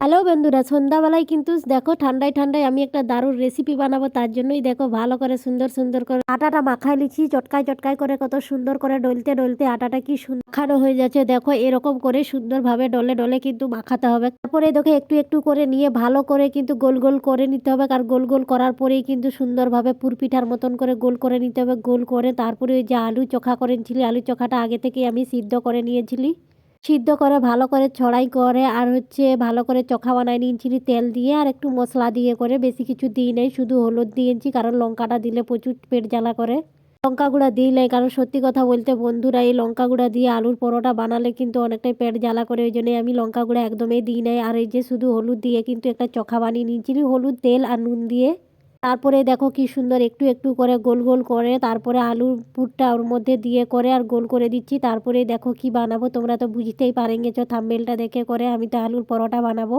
Hello বন্ধুরা, সন্ধ্যাবেলায় কিন্তু দেখো ঠান্ডায় ঠান্ডায় আমি একটা দারুণ রেসিপি বানাবো, তার জন্যই দেখো ভালো করে সুন্দর সুন্দর করে আটাটা মাখায় লিছি চটকায় চটকায় করে কত সুন্দর করে ডলতে ডলতে আটাটা কি মাখানো হয়ে যাচ্ছে। দেখো এরকম করে সুন্দরভাবে ডলে ডলে কিন্তু মাখাতে হবে। তারপরে দেখো একটু একটু করে নিয়ে ভালো করে কিন্তু গোল গোল করে নিতে হবে আর গোল গোল করার পরেই কিন্তু সুন্দরভাবে পুরপিঠার মতন করে গোল করে নিতে হবে, গোল করে। তারপরে ওই যে আলু চোখা করেছিলি আলু চোখাটা আগে থেকেই আমি সিদ্ধ করে নিয়েছিলি। সিদ্ধ করে, ভালো করে ছড়াই করে আর হচ্ছে ভালো করে চোখা বানাই নিয়েছিলি তেল দিয়ে আর একটু মশলা দিয়ে করে, বেশি কিছু দিই নাই, শুধু হলুদ দিয়েছি কারণ লঙ্কাটা দিলে প্রচুর পেট জ্বালা করে। লঙ্কা গুঁড়া দিলে কারণ সত্যি কথা বলতে বন্ধুরা, এই লঙ্কা গুঁড়া দিয়ে আলুর পরোটা বানালে কিন্তু অনেকটাই পেট জ্বালা করে, ওই জন্যই আমি লঙ্কা গুঁড়া একদমই দিই নাই। আর এই যে শুধু হলুদ দিয়ে কিন্তু একটা চোখা বানিয়ে নিয়েছিলি হলুদ, তেল আর নুন দিয়ে। তারপরে দেখো কি সুন্দর একটু একটু করে গোল গোল করে, তারপরে আলুর পুরটা ওর মধ্যে দিয়ে করে আর গোল করে দিচ্ছি। তারপরে দেখো কি বানাবো, তোমরা তো বুঝতেই পারেন গেছো থাম্বেলটা দেখে করে আমি তো আলুর পরোটা বানাবো।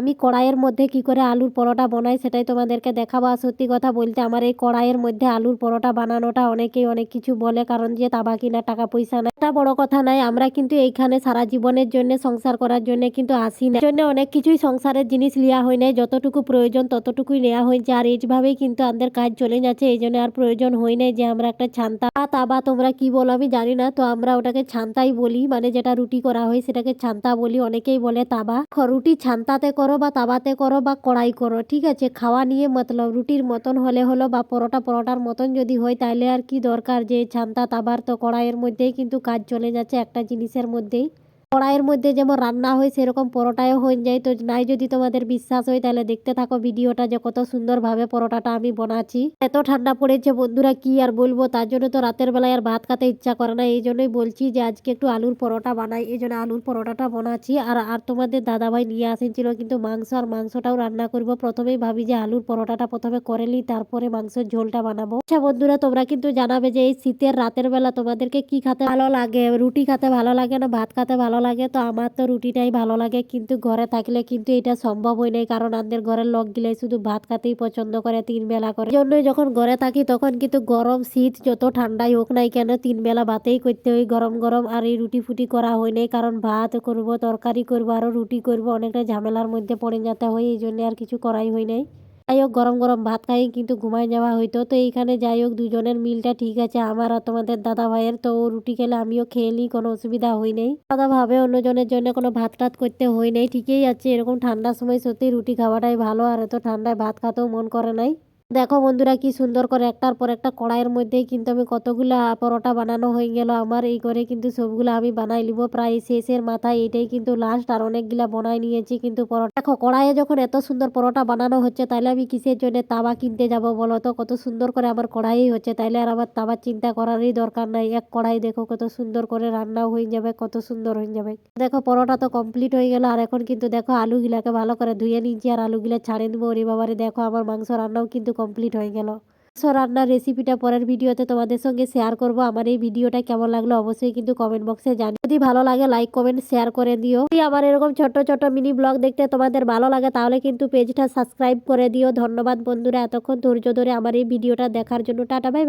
আমি কড়াইয়ের মধ্যে কি করে আলুর পরোটা বানাই সেটাই তোমাদেরকে দেখাবো। আর সত্যি কথা বলতে আমার এই কড়াইয়ের মধ্যে আলুর পরোটা বানানোটা অনেকেই অনেক কিছু বলে, কারণ যে তাবা কিনা টাকা পয়সা নাই। একটা বড় কথা নাই আমরা কিন্তু এইখানে সারা জীবনের জন্য সংসার করার জন্য কিন্তু আসি না। জন্য অনেক কিছুই সংসারের জিনিস লিয়া হয় নাই, যতটুকু প্রয়োজন ততটুকুই নেওয়া হয়েছে আর এইভাবেই কিন্তু আমাদের কাজ চলে যাচ্ছে, এই জন্য আর প্রয়োজন হয় নাই যে আমরা একটা ছান্তা। তাবা তোমরা কি বলো আমি জানি না, তো আমরা ওটাকে ছান্তাই বলি মানে যেটা রুটি করা হয় সেটাকে ছান্তা বলি, অনেকেই বলে তাবা। রুটি ছান্তাতে করো বা তাবাতে করো বা কড়াই করো, ঠিক আছে? খাওয়া নিয়ে মতলব রুটির মতন হলে হলো বা পরোটা পরোটার মতন যদি হয় তাহলে আর কি দরকার? যে ছান্তা তাবার তো কড়াইয়ের মধ্যেই কিন্তু কাজ চলে যাচ্ছে একটা জিনিসের মধ্যেই। কড়াইয়ের মধ্যে যেমন রান্না হয়, সেরকম পরোটাও হয়ে যায়। তো নাই যদি তোমাদের বিশ্বাস হয়, তাহলে দেখতে থাকো ভিডিওটা যে কত সুন্দরভাবে পরোটাটা আমি বানাচ্ছি। এত ঠান্ডা পড়েছে বন্ধুরা, কি আর বলব? তার জন্য তো রাতের বেলায় আর ভাত খেতে ইচ্ছা করে না। এই জন্যই বলছি যে আজকে একটু আলুর পরোটা বানাই। এই জন্য আলুর পরোটাটা বানাচ্ছি। আর আর তোমাদের দাদাভাই নিয়ে আসেছিল কিন্তু মাংস, আর মাংসটাও রান্না করব। প্রথমেই ভাবি যে আলুর পরোটাটা প্রথমে করে নিই, তারপরে মাংসের ঝোলটা বানাবো। আচ্ছা বন্ধুরা, তোমরা কিন্তু জানাবে যে এই শীতের রাতের বেলা তোমাদেরকে কি খেতে ভালো লাগে? রুটি খেতে ভালো লাগে না? ভাত খেতে ভালো লাগে, তো আমার তো রুটিটাই ভালো লাগে। কিন্তু ঘরে থাকলে কিন্তু এটা সম্ভব হয় নাই, কারণ আমাদের ঘরের লোক গিলে শুধু ভাত খেতেই পছন্দ করে, তিন বেলা করে। জন্যই যখন ঘরে থাকি তখন কিন্তু গরম শীত যত ঠান্ডাই হোক নাই কেন, তিন বেলা ভাতেই করতে হয়। গরম গরম আর এই রুটি ফুটি করা হয় নাই, কারণ ভাত করব, তরকারি করব আরও রুটি করব, অনেকটা ঝামেলার মধ্যে পড়ে যেতে হয় এই জন্য আর কিছু করাই হয় নাই। যাই হোক গরম গরম ভাত খাই, কিন্তু ঘুমায় যাওয়া হইতো। তো এইখানে যাই হোক দুজনের মিলটা ঠিক আছে। আমার আর তোমাদের দাদা ভাইয়ের, তো ও রুটি খেলে আমিও খেয়ে নিই, কোনো অসুবিধা হয় নাই। দাদা ভাবে অন্যজনের জন্য কোনো ভাত টাত করতে হয় নাই, ঠিকই আছে। এরকম ঠান্ডার সময় সত্যি রুটি খাওয়াটাই ভালো, আর এত ঠান্ডায় ভাত খাতেও মন করে নাই। দেখো বন্ধুরা কি সুন্দর করে একটার পর একটা কড়াইয়ের মধ্যেই কিন্তু আমি কতগুলা পরোটা বানানো হয়ে গেল। আমার এই করে কিন্তু সবগুলো আমি বানাই নিব। প্রায় শেষের মাথায় এটাই কিন্তু লাস্ট আর অনেকগুলা বানাই নিয়েছি কিন্তু পরোটা। দেখো, কড়াইয়ে যখন এত সুন্দর পরোটা বানানো হচ্ছে তাহলে আমি কিসের জন্য তাওয়া কিনতে যাব বলো তো? কত সুন্দর করে আমার কড়াই হচ্ছে, তাইলে আর আমার তাওয়ার চিন্তা করারই দরকার নাই। এক কড়াই দেখো কত সুন্দর করে রান্নাও হয়ে যাবে, কত সুন্দর হয়ে যাবে। দেখো, পরোটা তো কমপ্লিট হয়ে গেল আর এখন কিন্তু দেখো আলুগুলাকে ভালো করে ধুয়ে নিচ্ছি আর আলুগুলা ছাড়ে দেবো ওরে বাবারে, দেখো আমার মাংস রান্নাও কিন্তু কমপ্লিট হয়ে গেল। সো রান্নার রেসিপিটা পরের ভিডিওতে তোমাদের সঙ্গে শেয়ার করব। আমার এই ভিডিওটা কেমন লাগল অবশ্যই কিন্তু কমেন্ট বক্সে জানি যদি ভালো লাগে লাইক কমেন্ট শেয়ার করে দিও। যদি আমার এরকম ছোট ছোট মিনি ব্লগ দেখতে তোমাদের ভালো লাগে, তাহলে কিন্তু পেজটা সাবস্ক্রাইব করে দিও। ধন্যবাদ বন্ধুরা, এতক্ষণ ধৈর্য ধরে আমার এই ভিডিওটা দেখার জন্য। Tata bye.